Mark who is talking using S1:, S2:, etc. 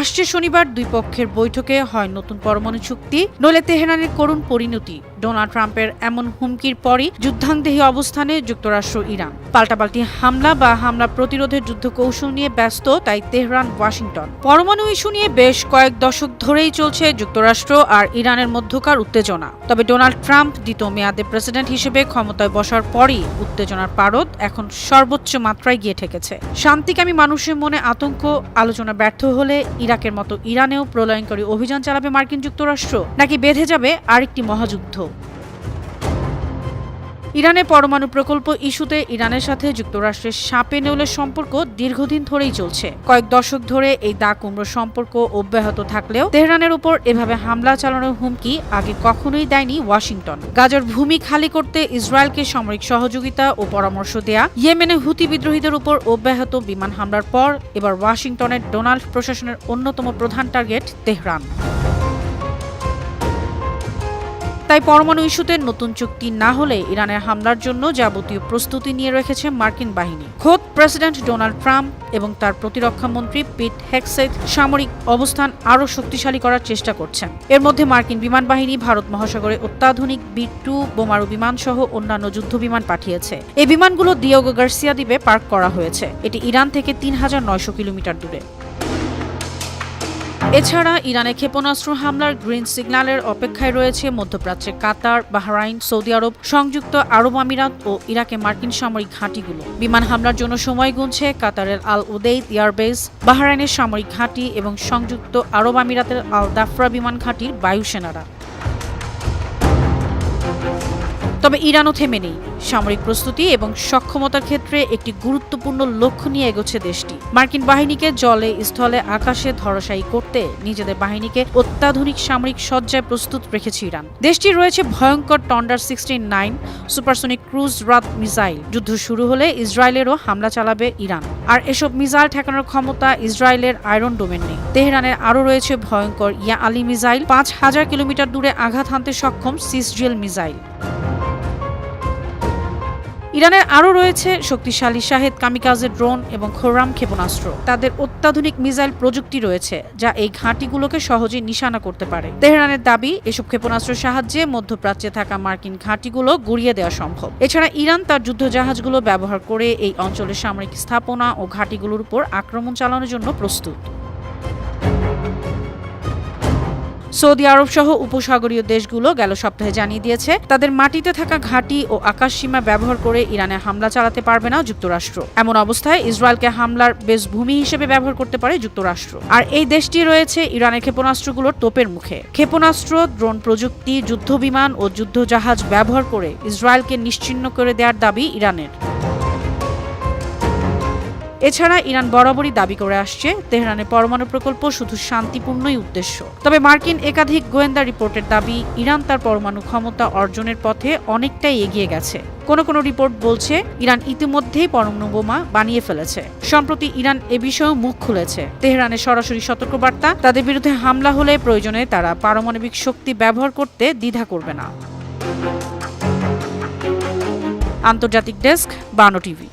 S1: আসছে শনিবার দুই পক্ষের বৈঠকে হয় নতুন পরমাণু চুক্তি। নলে তেহরানের করুণ পরিণতি। ডোনাল্ড ট্রাম্পের এমন হুমকির পরই যুদ্ধাংদেহী অবস্থানে যুক্তরাষ্ট্র ইরান। পাল্টাপাল্টি হামলা বা হামলা প্রতিরোধের যুদ্ধ কৌশল নিয়ে ব্যস্ত, তাই তেহরান, ওয়াশিংটন। পরমাণু ইস্যু নিয়ে বেশ কয়েক দশক ধরেই চলছে যুক্তরাষ্ট্র আর ইরানের মধ্যকার উত্তেজনা। তবে ডোনাল্ড ট্রাম্প দ্বিতীয় মেয়াদে প্রেসিডেন্ট হিসেবে ক্ষমতায় বসার পরই উত্তেজনার পারদ এখন সর্বোচ্চ মাত্রায় গিয়ে ঠেকেছে। শান্তিকামী মানুষের মনে আতঙ্ক, আলোচনা ব্যর্থ হলে ইরাকের মতো ইরানেও প্রলয়ঙ্করী অভিযান চালাবে মার্কিন যুক্তরাষ্ট্র, নাকি বেঁধে যাবে আরেকটি মহাযুদ্ধ? ইরানের পরমাণু প্রকল্প ইস্যুতে ইরানের সাথে যুক্তরাষ্ট্রের সাপে নেউলের সম্পর্ক দীর্ঘদিন ধরেই চলছে। কয়েক দশক ধরে এই দা কুমড়ো সম্পর্ক অব্যাহত থাকলেও তেহরানের উপর এভাবে হামলা চালানোর হুমকি আগে কখনোই দেয়নি ওয়াশিংটন। গাজার ভূমি খালি করতে ইসরায়েলকে সামরিক সহযোগিতা ও পরামর্শ দেয়া, ইয়েমেনে হুতি বিদ্রোহীদের উপর অব্যাহত বিমান হামলার পর এবার ওয়াশিংটনের ডোনাল্ড প্রশাসনের অন্যতম প্রধান টার্গেট তেহরান। তাই পরমাণু ইস্যুতে নতুন চুক্তি না হলে ইরানের হামলার জন্য যাবতীয় প্রস্তুতি নিয়ে রেখেছে মার্কিন বাহিনী। খোদ প্রেসিডেন্ট ডোনাল্ড ট্রাম্প এবং তার প্রতিরক্ষা মন্ত্রী পিট হেক্সেট সামরিক অবস্থান আরও শক্তিশালী করার চেষ্টা করছেন। এর মধ্যে মার্কিন বিমান বাহিনী ভারত মহাসাগরে অত্যাধুনিক বি টু বোমারু বিমান সহ অন্যান্য যুদ্ধ বিমান পাঠিয়েছে। এই বিমানগুলো দিয়োগো গার্সিয়া দ্বীপে পার্ক করা হয়েছে। এটি ইরান থেকে তিন হাজার নয়শো কিলোমিটার দূরে। এছাড়া ইরানে ক্ষেপণাস্ত্র হামলার গ্রিন সিগন্যালের অপেক্ষায় রয়েছে মধ্যপ্রাচ্যে কাতার, বাহরাইন, সৌদি আরব, সংযুক্ত আরব আমিরাত ও ইরাকে মার্কিন সামরিক ঘাঁটিগুলো। বিমান হামলার জন্য সময় গুনছে কাতারের আল উদেইদ এয়ারবেস বাহরাইনের সামরিক ঘাঁটি এবং সংযুক্ত আরব আমিরাতের আল দাফরা বিমান ঘাঁটির বায়ুসেনারা। তবে ইরানও থেমে নেই। সামরিক প্রস্তুতি এবং সক্ষমতার ক্ষেত্রে একটি গুরুত্বপূর্ণ লক্ষ্য নিয়ে এগোচ্ছে দেশটি। মার্কিন বাহিনীকে জলে, স্থলে, আকাশে ধরাশায়ী করতে নিজেদের বাহিনীকে অত্যাধুনিক সামরিক সজ্জায় প্রস্তুত রেখেছে ইরান। দেশটির রয়েছে ভয়ঙ্কর Tondar sixteen nine supersonic cruise রাত মিসাইল। যুদ্ধ শুরু হলে ইসরায়েলেরও হামলা চালাবে ইরান। আর এসব মিসাইল ঠেকানোর ক্ষমতা ইসরায়েলের আয়রন ডোমেন নেই। তেহরানের আরও রয়েছে ভয়ঙ্কর ইয়া আলী মিসাইল। পাঁচ হাজার কিলোমিটার দূরে আঘাত হানতে সক্ষম সিসজেল মিসাইল। ইরানের আরও রয়েছে শক্তিশালী শাহেদ কামিকাজের ড্রোন এবং খোরাম ক্ষেপণাস্ত্র। তাদের অত্যাধুনিক মিসাইল প্রযুক্তি রয়েছে, যা এই ঘাঁটিগুলোকে সহজে নিশানা করতে পারে। তেহরানের দাবি, এসব ক্ষেপণাস্ত্রের সাহায্যে মধ্যপ্রাচ্যে থাকা মার্কিন ঘাঁটিগুলো গুড়িয়ে দেওয়া সম্ভব। এছাড়া ইরান তার যুদ্ধজাহাজগুলো ব্যবহার করে এই অঞ্চলের সামরিক স্থাপনা ও ঘাঁটিগুলোর উপর আক্রমণ চালানোর জন্য প্রস্তুত। সৌদি আরব সহ উপসাগরীয় দেশগুলো গেল সপ্তাহে জানিয়ে দিয়েছে, তাদের মাটিতে থাকা ঘাঁটি ও আকাশসীমা ব্যবহার করে ইরানে হামলা চালাতে পারবে না যুক্তরাষ্ট্র। এমন অবস্থায় ইসরায়েলকে হামলার বেশ ভূমি হিসেবে ব্যবহার করতে পারে যুক্তরাষ্ট্র। আর এই দেশটি রয়েছে ইরানের ক্ষেপণাস্ত্রগুলোর তোপের মুখে। ক্ষেপণাস্ত্র, ড্রোন প্রযুক্তি, যুদ্ধবিমান ও যুদ্ধজাহাজ ব্যবহার করে ইসরায়েলকে নিশ্চিহ্ন করে দেওয়ার দাবি ইরানের। এছাড়া ইরান বরাবরই দাবি করে আসছে, তেহরানের পরমাণু প্রকল্প শুধু শান্তিপূর্ণই উদ্দেশ্য। তবে মার্কিন একাধিক গোয়েন্দা রিপোর্টের দাবি, ইরান তার পরমাণু ক্ষমতা অর্জনের পথে অনেকটাই এগিয়ে গেছে। কোন কোন রিপোর্ট বলছে, ইরান ইতিমধ্যেই পরমাণু বোমা বানিয়ে ফেলেছে। সম্প্রতি ইরান এ বিষয়েও মুখ খুলেছে। তেহরানের সরাসরি সতর্কবার্তা, তাদের বিরুদ্ধে হামলা হলে প্রয়োজনে তারা পারমাণবিক শক্তি ব্যবহার করতে দ্বিধা করবে না। আন্তর্জাতিক ডেস্ক, বানো টিভি।